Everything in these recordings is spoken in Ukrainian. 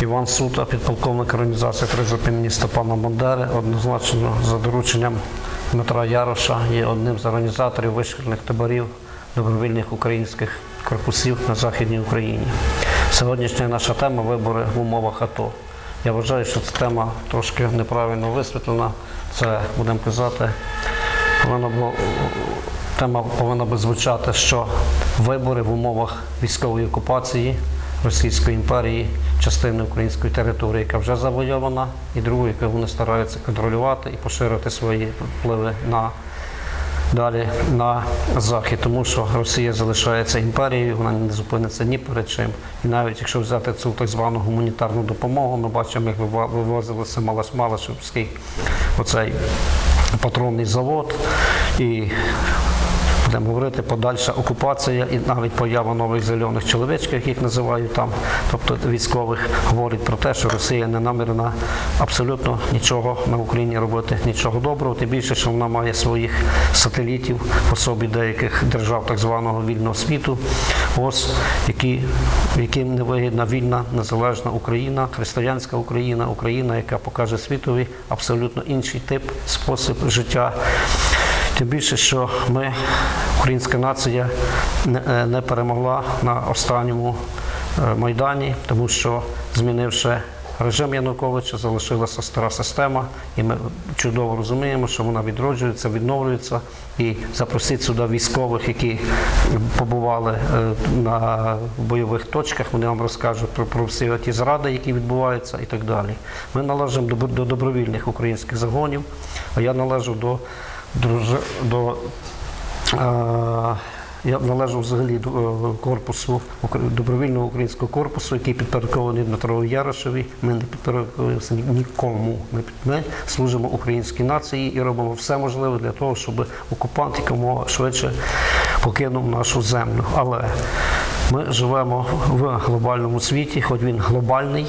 Іван Сута, підполковник організації «Кризові імені Степана Бандери, однозначно за дорученням Дмитра Яроша є одним з організаторів вишкільних таборів добровільних українських корпусів на Західній Україні. Сьогоднішня наша тема вибори в умовах АТО. Я вважаю, що ця тема трошки неправильно висвітлена. Це будемо казати, повинна було тема повинна би звучати, що вибори в умовах військової окупації Російської імперії, частини української території, яка вже завойована, і другої, яку вони стараються контролювати і поширити свої впливи на далі на захід, тому що Росія залишається імперією, вона не зупиниться ні перед чим. І навіть якщо взяти цю так звану гуманітарну допомогу, ми бачимо, як вивозилися Малаш Малашівський оцей патронний завод і будемо говорити, подальша окупація і навіть поява нових зелених чоловічків, як їх називають там, тобто військових, говорить про те, що Росія не намірена абсолютно нічого на Україні робити, нічого доброго, тим більше, що вона має своїх сателітів в особі деяких держав так званого вільного світу, ось які, яким не вигідна вільна незалежна Україна, християнська Україна, Україна, яка покаже світові абсолютно інший тип, спосіб життя. Тим більше, що ми, українська нація, не, е, перемогла на останньому е, майдані, тому що змінивши режим Януковича, залишилася стара система, і ми чудово розуміємо, що вона відроджується, відновлюється. І запросити сюди військових, які побували е, на бойових точках, вони вам розкажуть про, про всі ті зради, які відбуваються, і так далі. Ми належимо до, до добровільних українських загонів, а я належу до дружи- до е, я належу взагалі до е, корпусу добровільного українського корпусу, який підпорядкований Дмитрові Ярошеві. Ми не підпорядковуємося нікому. Ми, ми служимо українській нації і робимо все можливе для того, щоб окупант якомога швидше покинув нашу землю. Але ми живемо в глобальному світі, хоч він глобальний,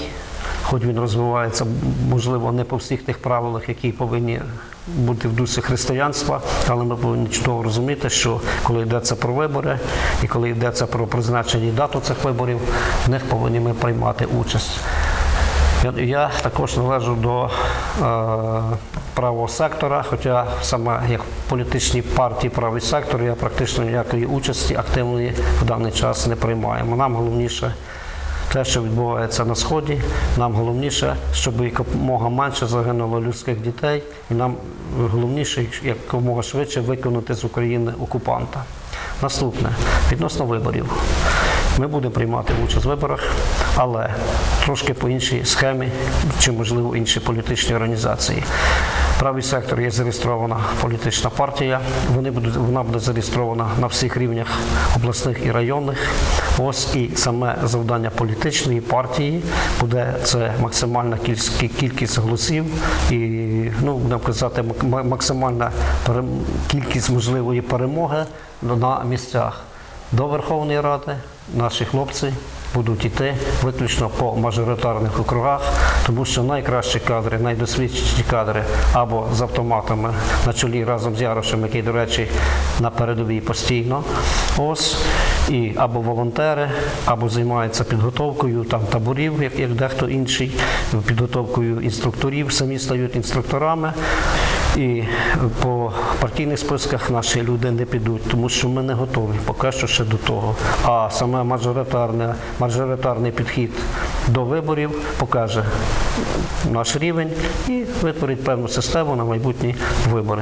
хоч він розвивається, можливо, не по всіх тих правилах, які повинні бути в дусі християнства, але ми повинні чудово розуміти, що коли йдеться про вибори і коли йдеться про призначення дату цих виборів, в них повинні ми приймати участь. Я, я також належу до е, правого сектора, хоча саме як політичній партії правий сектор я практично ніякої участі активної в даний час не приймаємо. Нам головніше те, що відбувається на сході, нам головніше, щоб якомога менше загинуло людських дітей, і нам головніше якомога швидше виконати з України окупанта. Наступне відносно виборів. Ми будемо приймати участь в виборах, але трошки по іншій схемі, чи можливо інші політичні організації. Правий сектор є зареєстрована політична партія. Вони будуть, вона буде зареєстрована на всіх рівнях обласних і районних. Ось і саме завдання політичної партії буде це максимальна кількість, голосів і ну будемо казати, максимальна кількість можливої перемоги на місцях до Верховної Ради. Наші хлопці будуть йти виключно по мажоритарних округах, тому що найкращі кадри, найдосвідченіші кадри або з автоматами на чолі разом з Ярошем, який, до речі, на передовій постійно. Ось і або волонтери, або займаються підготовкою там таборів, як, як дехто інший, підготовкою інструкторів, самі стають інструкторами. І по партійних списках наші люди не підуть, тому що ми не готові поки що ще до того. А саме мажоритарне, мажоритарний підхід до виборів покаже наш рівень і витворить певну систему на майбутні вибори.